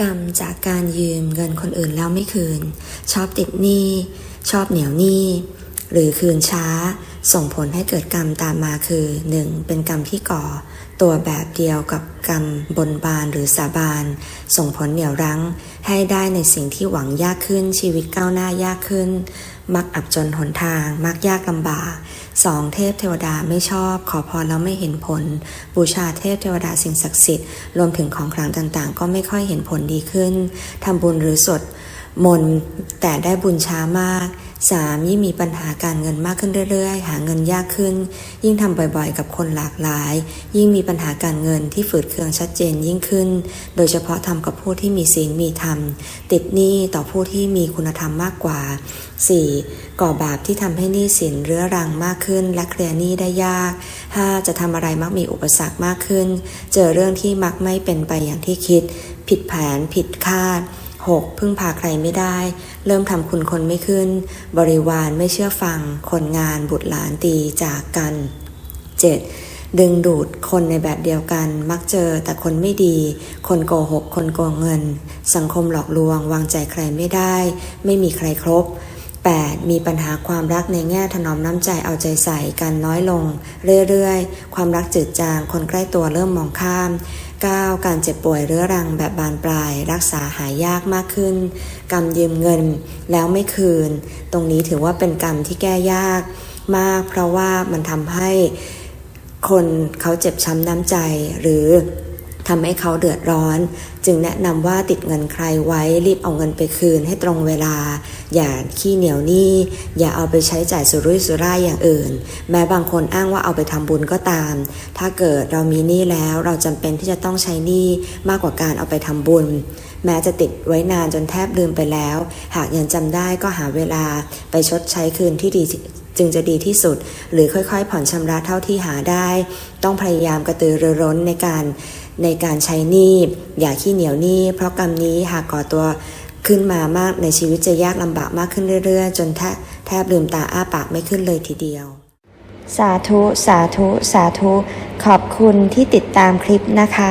กรรมจากการยืมเงินคนอื่นแล้วไม่คืน ชอบติดหนี้ ชอบเหนียวหนี้ หรือคืนช้า ส่งผลให้เกิดกรรมตามมาคือ 1. เป็นกรรมที่ก่อ ตัวแบบเดียวกับกรรมบนบานหรือสาบาน ส่งผลเหนี่ยวรั้ง ให้ได้ในสิ่งที่หวังยากขึ้นชีวิตก้าวหน้ายากขึ้น มักอับจนหนทาง มักยากลำบากสองเทพเทวดาไม่ชอบ ขอพรแล้วไม่เห็นผล บูชาเทพเทวดาสิ่งศักดิ์สิทธิ์รวมถึงของขลังต่างๆ ก็ไม่ค่อยเห็นผลดีขึ้นทำบุญหรือสวด มนแต่ได้บุญช้ามาก 3. ยิ่งมีปัญหาการเงินมากขึ้นเรื่อยๆ หาเงินยากขึ้น ยิ่งทำบ่อยๆ กับคนหลากหลาย ยิ่งมีปัญหาการเงินที่ฝืดเคืองชัดเจนยิ่งขึ้น โดยเฉพาะทำกับผู้ที่มีศีลมีธรรม ติดหนี้ต่อผู้ที่มีคุณธรรมมากกว่า 4. ก่อบาปที่ทำให้หนี้สินเรื้อรังมากขึ้น และเคลียร์หนี้ได้ยาก 5. จะทำอะไรมักมีอุปสรรคมากขึ้น เจอเรื่องที่มักไม่เป็นไปอย่างที่คิด ผิดแผนผิดคาด 6. พึ่งพาใครไม่ได้ เริ่มทำคุณคนไม่ขึ้น บริวารไม่เชื่อฟัง คนงานบุตรหลานตีจากกัน 7. ดึงดูดคนในแบบเดียวกัน มักเจอแต่คนไม่ดี คนโกหก คนโกงเงิน สังคมหลอกลวง วางใจใครไม่ได้ ไม่มีใครครบ 8. มีปัญหาความรักในแง่ถนอมน้ำใจเอาใจใส่กันน้อยลง เรื่อยๆ ความรักจืดจาง คนใกล้ตัวเริ่มมองข้าม 9. การเจ็บป่วยเรื้อรังแบบบานปลาย รักษาหายยากมากขึ้น กรรมยืมเงินแล้วไม่คืน ตรงนี้ถือว่าเป็นกรรมที่แก้ยากมาก เพราะว่ามันทำให้คนเขาเจ็บช้ำน้ำใจหรือ ทำให้เขาเดือดร้อน จึงแนะนำว่าติดเงินใครไว้รีบเอาเงินไปคืนให้ตรงเวลา อย่าขี้เหนียวหนี้ อย่าเอาไปใช้จ่ายสุรุ่ยสุร่ายอย่างอื่น แม้บางคนอ้างว่าเอาไปทำบุญก็ตาม ถ้าเกิดเรามีหนี้แล้วเราจำเป็นที่จะต้องใช้หนี้มากกว่าการเอาไปทำบุญ แม้จะติดไว้นานจนแทบลืมไปแล้ว หากยังจำได้ก็หาเวลาไปชดใช้คืนที่ดีจึงจะดีที่สุด หรือค่อยๆ ผ่อนชำระเท่าที่หาได้ ต้องพยายามกระตือรือร้นในการในการใช้หนี้อย่าขี้เหนียวหนี้เพราะกรรมนี้หากก่อตัวขึ้นมามากในชีวิตจะยากลำบากมากขึ้นเรื่อยๆ จนแทบแทบลืมตาอ้าปากไม่ขึ้นเลยทีเดียว สาธุ สาธุ สาธุ ขอบคุณที่ติดตามคลิปนะคะ